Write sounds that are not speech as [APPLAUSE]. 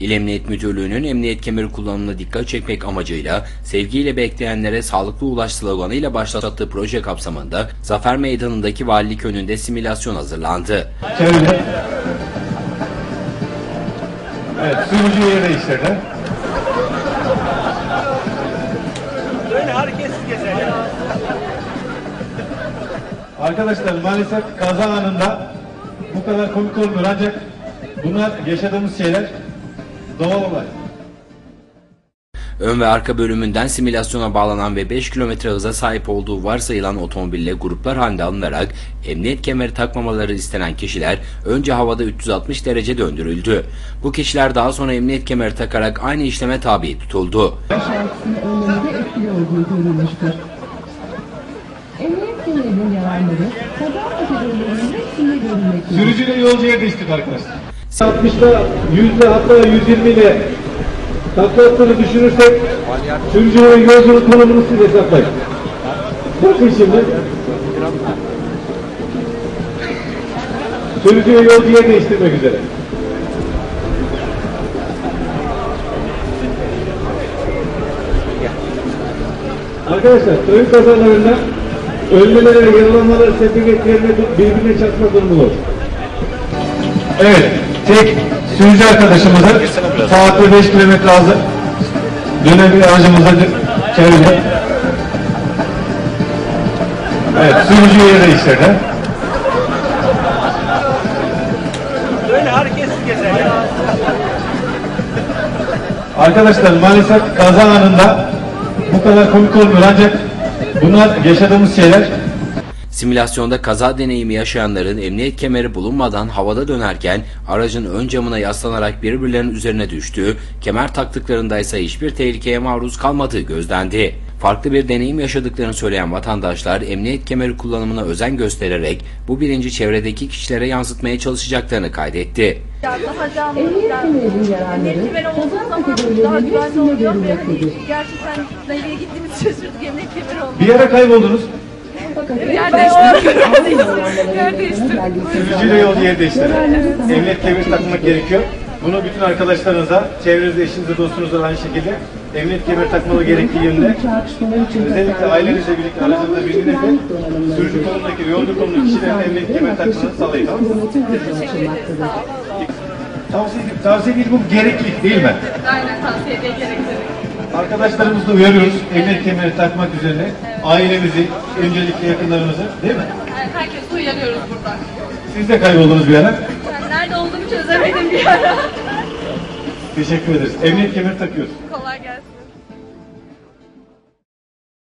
İl Emniyet Müdürlüğü'nün emniyet kemeri kullanımına dikkat çekmek amacıyla sevgiyle bekleyenlere sağlıklı ulaş sloganıyla başlattığı proje kapsamında Zafer Meydanı'ndaki valilik önünde simülasyon hazırlandı. Şöyle. Evet, sürücü yeri değiştirdi. Böyle hareketsiz gezer. Arkadaşlar maalesef kaza anında bu kadar komik olmuyor ancak bunlar yaşadığımız şeyler doğal olay. Ön ve arka bölümünden simülasyona bağlanan ve 5 km hıza sahip olduğu varsayılan otomobille gruplar halinde alınarak emniyet kemeri takmamaları istenen kişiler önce havada 360 derece döndürüldü. Bu kişiler daha sonra emniyet kemeri takarak aynı işleme tabi tutuldu. Sürücüyle yolcu yer değiştirdi arkadaşlar. 60'da, 100'de hatta 120 ile takla attığını düşünürsek sürücünün yolculuk konumunu siz hesaplayın. Bakın şimdi. Sürücü ve yolcu yer değiştirmek üzere. Arkadaşlar trafik kazalarında ölmelere yaralanmalara sebep etkilerine birbirine çarpma durumu olur. Evet, tek sürücü arkadaşımızı saatte 5 kilometre hızla dönen bir aracımızla çevirdi. Evet, sürücü yeri değiştirdi. Böyle hareketsiz gezer. Arkadaşlar maalesef kaza anında bu kadar komik olmuyor ancak bunlar yaşadığımız şeyler. Simülasyonda kaza deneyimi yaşayanların emniyet kemeri bulunmadan havada dönerken aracın ön camına yaslanarak birbirlerinin üzerine düştüğü, kemer taktıklarında ise hiçbir tehlikeye maruz kalmadığı gözlendi. Farklı bir deneyim yaşadıklarını söyleyen vatandaşlar emniyet kemeri kullanımına özen göstererek bu bilinci çevredeki kişilere yansıtmaya çalışacaklarını kaydetti. Ya daha canlı, Emniyet kemerinin kategorilerinin hepsinde görülmektedir. gerçekten nereye [LAUGHS] şaşırdık emniyet kemeri. Bir yere kayboldunuz. Yer Yer değiştirdik. Sürücüyle yolcu yer değiştirdi. Emniyet kemeri takmak gerekiyor. Bunu bütün arkadaşlarınıza, çevrenizde, eşinize, dostunuza aynı şekilde emniyet kemeri takmalı gerektiği yönde özellikle ailenizle birlikte aracınızda birbirine de sürücü konumdaki, yolcu konumdaki kişilerin emniyet kemeri takmasını sağlayın. Tamam mı? Tavsiye, tavsiye değil bu gerekli değil mi? Aynen tavsiye edilen gerektirir. Arkadaşlarımızı da uyarıyoruz emniyet kemeri takmak üzerine. Ailemizi, öncelikle yakınlarımızı değil mi? Yani herkesi uyarıyoruz burada. Siz de kayboldunuz bir ara. Ben nerede olduğumu çözemedim bir ara. Teşekkür ederiz. Emniyet kemeri takıyoruz. Kolay gelsin.